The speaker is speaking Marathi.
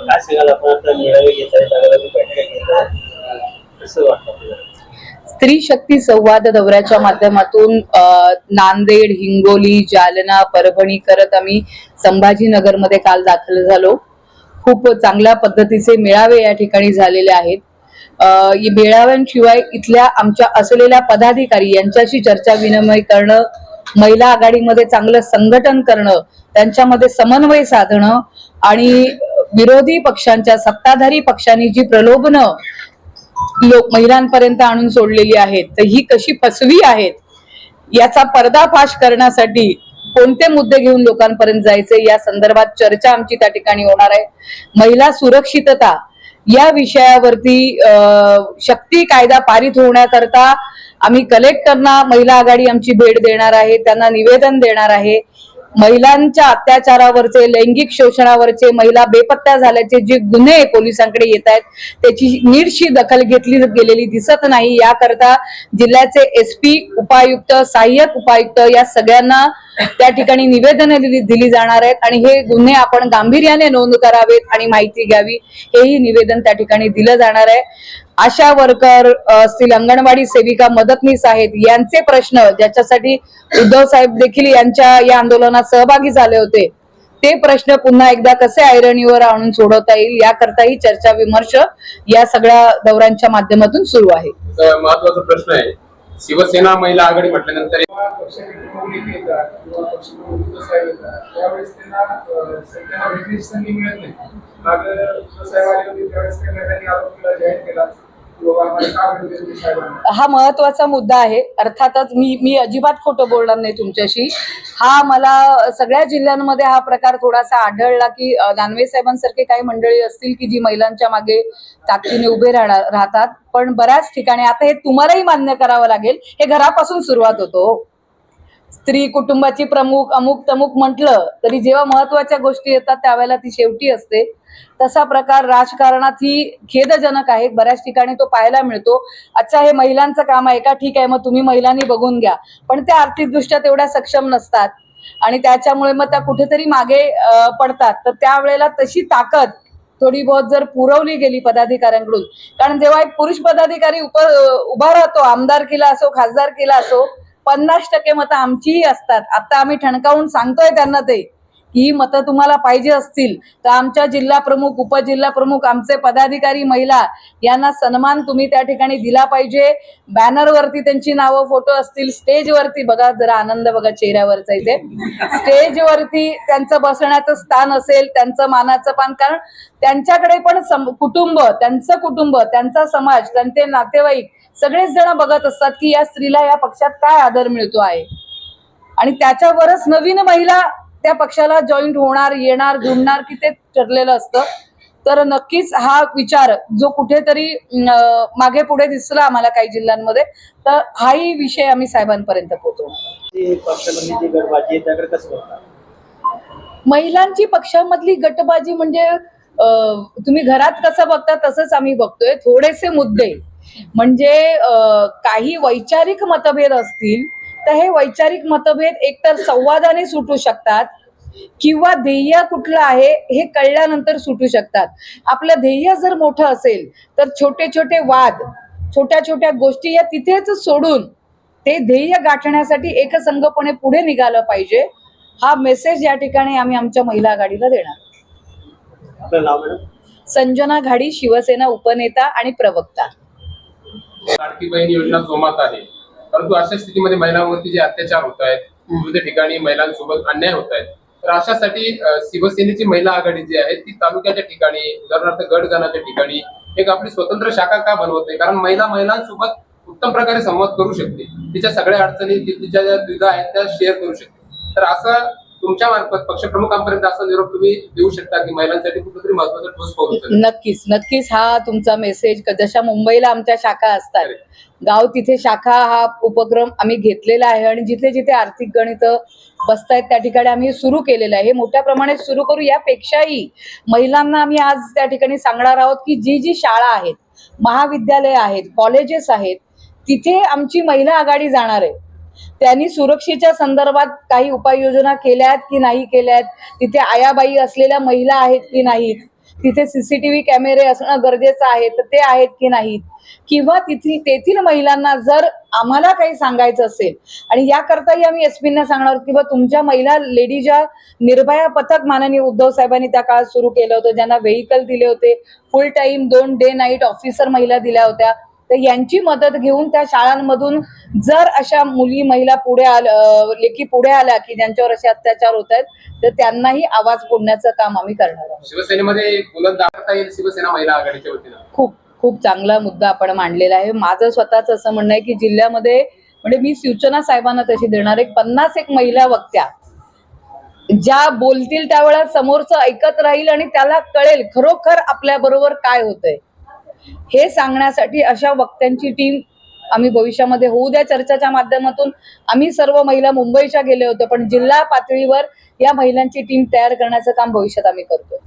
काय सांगाल आपण आता मेळावे घेत बैठका घेत कसं वाटतं आपल्याला? स्त्री शक्ती संवाद दौऱ्याच्या माध्यमातून नांदेड हिंगोली जालना परभणी करत आम्ही संभाजीनगरमध्ये काल दाखल झालो खूप चांगल्या पद्धतीचे मेळावे या ठिकाणी झालेले आहेत मेळाव्यांशिवाय इथल्या आमच्या असलेल्या पदाधिकारी यांच्याशी चर्चा विनिमय करणं महिला आघाडीमध्ये चांगलं संघटन करणं त्यांच्यामध्ये समन्वय साधणं आणि विरोधी पक्षांच्या सत्ताधारी पक्षांनी जी प्रलोभनं लोक महिलांपर्यंत आणून सोडलेली आहेत तर ही कशी फसवी आहेत याचा पर्दाफाश करण्यासाठी कोणते मुद्दे घेऊन लोकांपर्यंत जायचे या संदर्भात चर्चा आमची त्या ठिकाणी होणार आहे. महिला सुरक्षितता या विषयावरती शक्ती कायदा पारित होण्याकरता आम्ही कलेक्टरना महिला आघाडी आमची भेट देणार आहे त्यांना निवेदन देणार आहे. महिलांच्या अत्याचारावरचे लैंगिक शोषणावरचे महिला बेपत्ता झाल्याचे जे गुन्हे पोलिसांकडे येत आहेत त्याची नीटशी दखल घेतली गेलेली दिसत नाही. याकरता जिल्ह्याचे एसपी उपायुक्त सहाय्यक उपायुक्त या सगळ्यांना त्या ठिकाणी निवेदन दिली दिली जाणार आहेत आणि हे गुन्हे आपण गांभीर्याने नोंद करावेत आणि माहिती घ्यावी हेही निवेदन त्या ठिकाणी दिलं जाणार आहे. आशा वर्कर असतील अंगणवाडी सेविका मदतनीस आहेत यांचे प्रश्न ज्याच्यासाठी उद्धव साहेब देखील यांच्या या आंदोलनात सहभागी झाले होते ते प्रश्न पुन्हा एकदा कसे ऐरणीवर आणून सोडवता येईल याकरताही चर्चा विमर्श या सगळ्या दौऱ्यांच्या माध्यमातून सुरू आहे. महत्त्वाचा प्रश्न आहे शिवसेना महिला आघाडी म्हटल्यानंतर संधी मिळत नाही. हा महत्त्वाचा मुद्दा आहे. अर्थातच मी मी अजिबात खोटं बोलणार नाही तुमच्याशी. हा मला सगळ्या जिल्ह्यांमध्ये हा प्रकार थोडासा आढळला की दानवे साहेबांसारखे काही मंडळी असतील की जी महिलांच्या मागे ताकदीने उभे राहणार राहतात. पण बऱ्याच ठिकाणी आता हे तुम्हालाही मान्य करावं लागेल. हे घरापासून सुरुवात होतो. स्त्री कुटुंबाची प्रमुख अमुक तमुक म्हटलं तरी जेव्हा महत्त्वाच्या गोष्टी येतात त्यावेळेला ती शेवटी असते. तसा प्रकार राजकारणात ही खेदजनक आहे. बऱ्याच ठिकाणी तो पाहायला मिळतो. अच्छा हे महिलांचं काम आहे का? ठीक आहे मग तुम्ही महिलांनी बघून घ्या. पण त्या आर्थिकदृष्ट्या तेवढ्या सक्षम नसतात. आणि त्याच्यामुळे मग त्या कुठेतरी मागे पडतात. तर त्यावेळेला तशी ताकद थोडी बहुत जर पुरवली गेली पदाधिकाऱ्यांकडून कारण जेव्हा एक पुरुष पदाधिकारी उप उभा राहतो आमदार केला असो खासदार केला असो पन्नास टक्के मतं आमचीही असतात. आता आम्ही ठणकावून सांगतोय त्यांना ते. ही मतं तुम्हाला पाहिजे असतील तर आमच्या जिल्हा प्रमुख उपजिल्हा प्रमुख आमचे पदाधिकारी महिला यांना सन्मान तुम्ही त्या ठिकाणी दिला पाहिजे. बॅनरवरती त्यांची नावं फोटो असतील स्टेजवरती बघा जरा आनंद बघा चेहऱ्यावरचा इथे. स्टेजवरती त्यांचं बसण्याचं स्थान असेल त्यांचं मानाचं पान कारण त्यांच्याकडे पण कुटुंब त्यांचं कुटुंब त्यांचा समाज त्यांचे नातेवाईक सगळेच जण बघत असतात की या स्त्रीला या पक्षात काय आदर मिळतो आहे. आणि त्याच्यावरच नवीन महिला त्या पक्षाला जॉईंट होणार येणार जुळणार की ते ठरलेलं असतं. तर नक्कीच हा विचार जो कुठेतरी मागे पुढे दिसला आम्हाला काही जिल्ह्यांमध्ये तर हाही विषय आम्ही साहेबांपर्यंत बघता? महिलांची पक्षामधली गटबाजी म्हणजे तुम्ही घरात कसं बघता तसंच आम्ही बघतोय. थोडेसे मुद्दे. म्हणजे काही वैचारिक मतभेद असतील तर हे वैचारिक मतभेद एकतर संवादाने सुटू शकतात किंवा ध्येय कुठलं आहे हे कळल्यानंतर सुटू शकतात. आपलं ध्येय जर मोठं असेल तर छोटे छोटे वाद छोट्या छोट्या गोष्टी या तिथेच सोडून ते ध्येय गाठण्यासाठी एकसंघपणे पुढे निघालं पाहिजे. हा मेसेज या ठिकाणी आम्ही आमच्या महिला आघाडीला देणार. आपलं नाव मॅडम? संजना घाडी शिवसेना उपनेता आणि प्रवक्ता. योजना जोमात आहे परंतु अशा स्थितीमध्ये महिलांवरती जे अत्याचार होत आहेत विविध ठिकाणी महिलांसोबत अन्याय होत आहेत तर अशासाठी शिवसेनेची महिला आघाडी जी आहे ती तालुक्याच्या ठिकाणी उदाहरणार्थ गडगणाच्या ठिकाणी एक आपली स्वतंत्र शाखा का बनवत? नाही कारण महिला महिलांसोबत उत्तम प्रकारे संवाद करू शकते. तिच्या सगळ्या अडचणी तिच्या ज्या द्विधा आहेत त्या शेअर करू शकते. तर असं तुमच्या मार्फत पक्षप्रमुखांपर्यंत असा निरोप तुम्ही देऊ शकता की महिलांसाठी कुठेतरी महत्त्वाचा ठोस पाऊल. नक्कीच नक्कीच हा तुमचा मेसेज जशा मुंबईला आमच्या शाखा असतात गाव तिथे शाखा हा उपक्रम आम्ही घेतलेला आहे आणि जिथे जिथे आर्थिक गणित बसतायत त्या ठिकाणी आम्ही सुरू केलेलं आहे. हे मोठ्या प्रमाणात सुरू करू यापेक्षाही महिलांना आम्ही आज त्या ठिकाणी सांगणार आहोत की जी जी शाळा आहेत महाविद्यालय आहेत कॉलेजेस आहेत तिथे आमची महिला आघाडी जाणार आहे. त्यांनी सुरक्षेच्या संदर्भात काही उपाययोजना केल्या आहेत की नाही केल्या आहेत तिथे आयाबाई असलेल्या महिला आहेत की नाहीत? तिथे सीसीटीव्ही कॅमेरे असणं गरजेचं आहे तर ते आहेत की नाहीत? किंवा तिथली तेथील महिलांना जर आम्हाला काही सांगायचं असेल आणि याकरताही आम्ही एस पींना सांगणार आहोत की बा तुमच्या महिला लेडी ज्या निर्भया पथक माननीय उद्धव साहेबांनी त्या काळात सुरू केलं होतं ज्यांना व्हेकल दिले होते फुल टाइम दोन डे नाईट ऑफिसर महिला दिल्या होत्या. तर यांची मदत घेऊन त्या शाळांमधून जर अशा मुली महिला पुढे आल्या लेखी पुढे आल्या की ज्यांच्यावर असे अत्याचार होत आहेत तर त्यांनाही आवाज फोडण्याचं काम आम्ही करणार आहोत. शिवसेनेमध्ये शिवसेना महिला आघाडीच्या वतीनं? खूप खूप चांगला मुद्दा आपण मांडलेला आहे. माझं स्वतःच असं म्हणणं आहे की जिल्ह्यामध्ये म्हणजे मी सूचना साहेबांना तशी देणार एक पन्नास एक महिला वक्त्या ज्या बोलतील त्यावेळेला समोरचं ऐकत राहील आणि त्याला कळेल खरोखर आपल्या बरोबर काय होतंय. हे सांगण्यासाठी अशा वक्त्यांची टीम आम्ही भविष्यामध्ये होऊ द्या चर्चाच्या माध्यमातून. आम्ही सर्व महिला मुंबईच्या गेले होतो पण जिल्हा पातळीवर या महिलांची टीम तयार करण्याचं काम भविष्यात आम्ही करतो